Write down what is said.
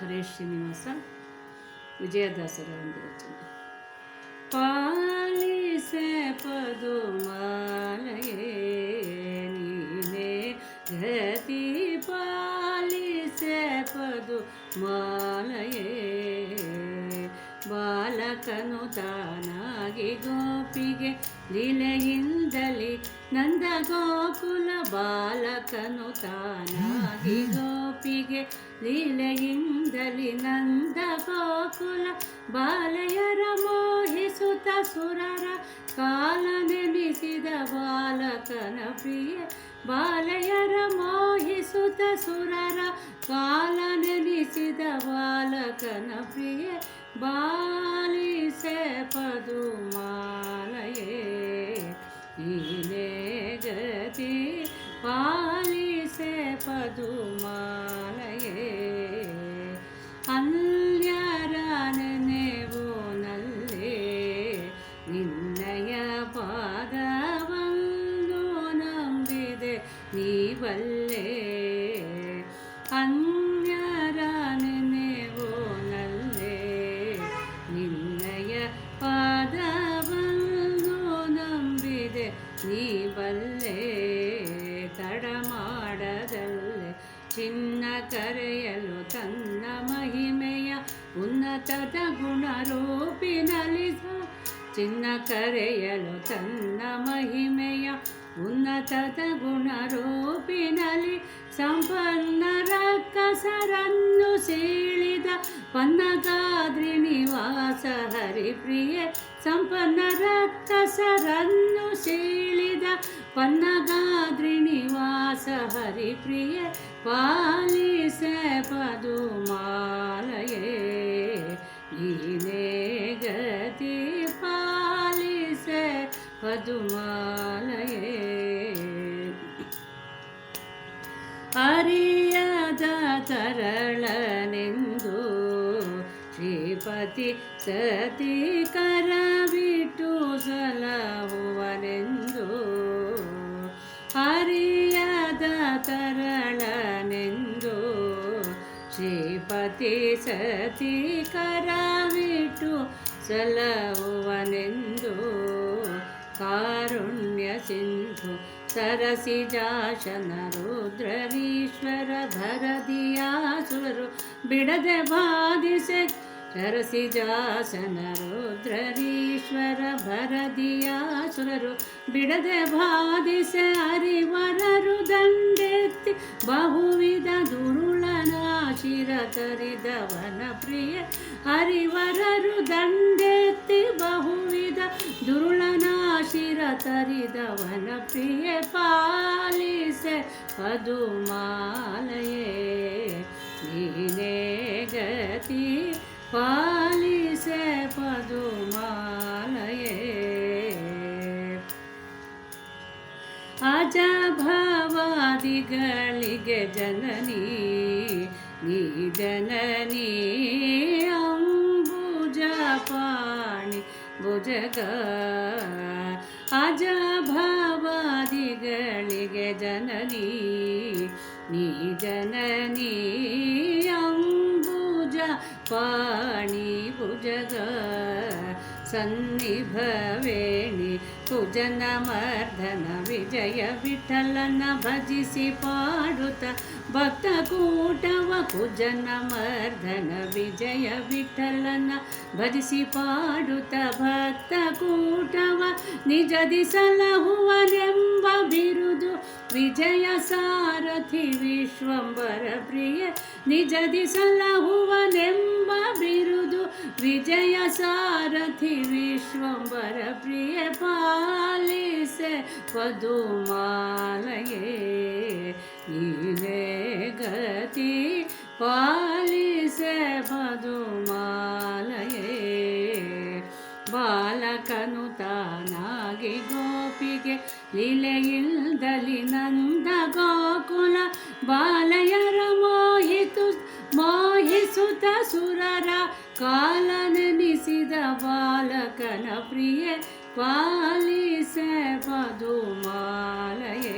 ಹರೇಶ್ ಶ್ರೀನಿವಾಸ, ವಿಜಯದಾಸರ ಒಂದು ರಚನೆ ಪಾಲಿಸೆ ಪದುಮಾಲಯೇ ನೀನೇ, ಗತಿ ಪಾಲಿಸೆ ಪದು ಮಾಲಯೇ ಬಾಲಕನು ತಾನಾಗಿ ಗೋಪಿಗೆ ಲೀಲೆಯಿಂದಲಿ, ನಂದ ಗೋಕುಲ ಬಾಲಕನು ತಾನಾಗಿ ಗೋಪಿಗೆ ಲೀಲೆಯಿಂದಲಿ ನಂದ ಗೋಕುಲ. ಬಾಲಯರ ಮೋಹಿಸುತ್ತ ಸುರರ ಕಾಲ ನೆನೆಸಿದ ಬಾಲಕನ ಪ್ರಿಯ. ಬಾಲಯರ ಮೋಹಿಸುತ್ತ ಸುರರ ಕಾಲ ನೆನೆಸಿದ ಬಾಲಕನ ಪ್ರಿಯ. ಬಾಲಿಸೆ ಪದುಮಾಲಯೇ പതുമാലയേ അല്യാരാനേവോ നല്ലേ നിന്നയ പാദവന്തോ നമ്പിതെ നീ വല്ല ಚಿನ್ನ ಕರೆಯಲು ತನ್ನ ಮಹಿಮೆಯ ಉನ್ನತದ ಗುಣರೂಪಿನಲ್ಲಿ ಚಿನ್ನ ಕರೆಯಲು ತನ್ನ ಮಹಿಮೆಯ ಉನ್ನತದ ಗುಣರೂಪಿನಲ್ಲಿ ಸಂಪನ್ನರ ಕಸರನ್ನು ಸೀಳಿದ ಪನ್ನಗಾದ್ರಿ ನಿವಾಸ ಹರಿಪ್ರಿಯೆ ಸಂಪನ್ನರ ಕಸರನ್ನು ಸೀಳಿದ ಪನ್ನಗಾದ್ರಿ ನಿವಾಸ ಹರಿಪ್ರಿಯ ಪಾಲಿಸೆ ಪದುಮಾಲಯೇ ನೀನೇ ಗತಿ ಪಾಲಿಸೆ ಪದುಮಾಲಯೇ ಅರಿಯದ ತರಳನೆಂದು ಶ್ರೀಪತಿ ಸತಿ ಕರವಿಟ್ಟು ಸಲಹುವನೆಂದು ಶ್ರೀಪತಿ ಸತಿ ಕರವಿಟ್ಟು ಸಲಹುವನೆಂದು ಕಾರುಣ್ಯ ಸಿಂಧು ಸರಸಿಜಾಶನ ರುದ್ರರೀಶ್ವರ ಭರದಿಯಾಸುರರು ಬಿಡದೆ ಬಾಧಿಸೆ ಸರಸಿಜಾಸನ ರುದ್ರರೀಶ್ವರ ಭರದಿಯಾಸುರರು ಬಿಡದೆ ಬಾಧಿಸೆ ಅರಿವರರು ದಂಡೆತ್ತಿ ಬಹುವಿಧ ದುರುಳನಾಶಿರ ತರಿದವನ ಪ್ರಿಯ ಹರಿವರರು ದಂಡೆತ್ತಿ ಬಹುವಿಧ ದುರುಳನಾಶಿರ ತರಿದವನ ಪ್ರಿಯ ಪಾಲಿಸೆ ಪದುಮಾಲಯೇ ನೀನೇ ಗತಿ ಪಾಲಿಸೆ ಪದುಮಾಲಯೇ. ಅಜಭವಾದಿಗಳಿಗೆ ಜನನಿ ನೀ ಜನನಿ ಅಂಬುಜಪಾಣಿ ಭುಜಗ. ಅಜಭವಾದಿಗಳಿಗೆ ಜನನಿ ನೀ ಜನನಿ पाणिभुजग सन्निभवेणि सन्निभवेणी कुजन विजय विठ्ठलन भजिसि पाडुत भक्तकूटव कूटव विजय विठ्ठलन भजसि पाडुत भक्तकूटव निजदि सलहुव ಬಿರುದು ವಿಜಯ ಸಾರಥಿ ವಿಶ್ವಂಬರ ಪ್ರಿಯ ನಿಜದಿ ಸಲಹುವನೆಂಬ ಬಿರುದು ವಿಜಯ ಸಾರಥಿ ವಿಶ್ವಂಬರ ಪ್ರಿಯ ಪಾಲಿಸೆ ಪದುಮಾಲಯೇ ನೀನೇ ಗತಿ ಪಾಲಿಸೆ ಗೋಪಿಗೆ ಲೀಲೆಯಿಲ್ದಲಿ ನಂದ ಗೋಕುಲ. ಬಾಲಯರ ಮೋಹಿತು ಮೋಹಿಸುತ ಸುರರ ಕಾಲ ನೆನೆಸಿದ ಬಾಲಕನ ಪ್ರಿಯೆ ಪಾಲಿಸೆ ಪದುಮಾಲಯೇ